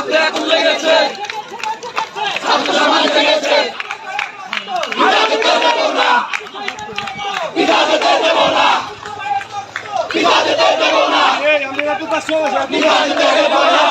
ছাত্ররা কুলে গেছে। ছাত্র সমাজ গেছে। পিঠা দিতে দেব না পিঠা দিতে দেব না পিঠা দিতে দেব না পিঠা দিতে না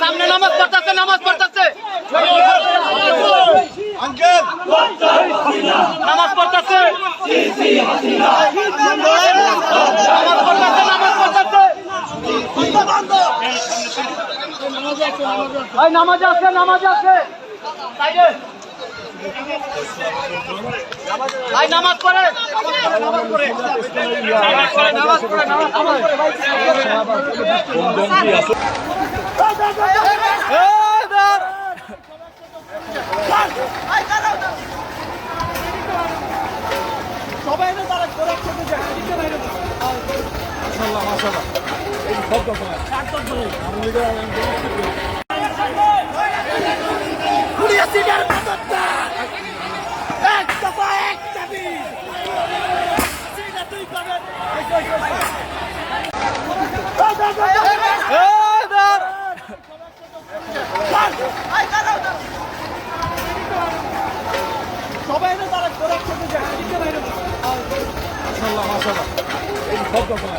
সামনে নামাজ পড়তেছে নামাজ পড়তেছে। নামাজ পড়তেছে নামাজ পড়তেছে নামাজ পড়তেছে ভাই, নামাজ আছে নামাজ আছে। ভাই, নামাজ পড়ে। নামাজ পড়ে নামাজ পড়ে নামাজ পড়ে নামাজ পড়ে সবাই না তারা করে একসাথে যায়। মাসাল্লাহ মাসাল্লাহ সব দখল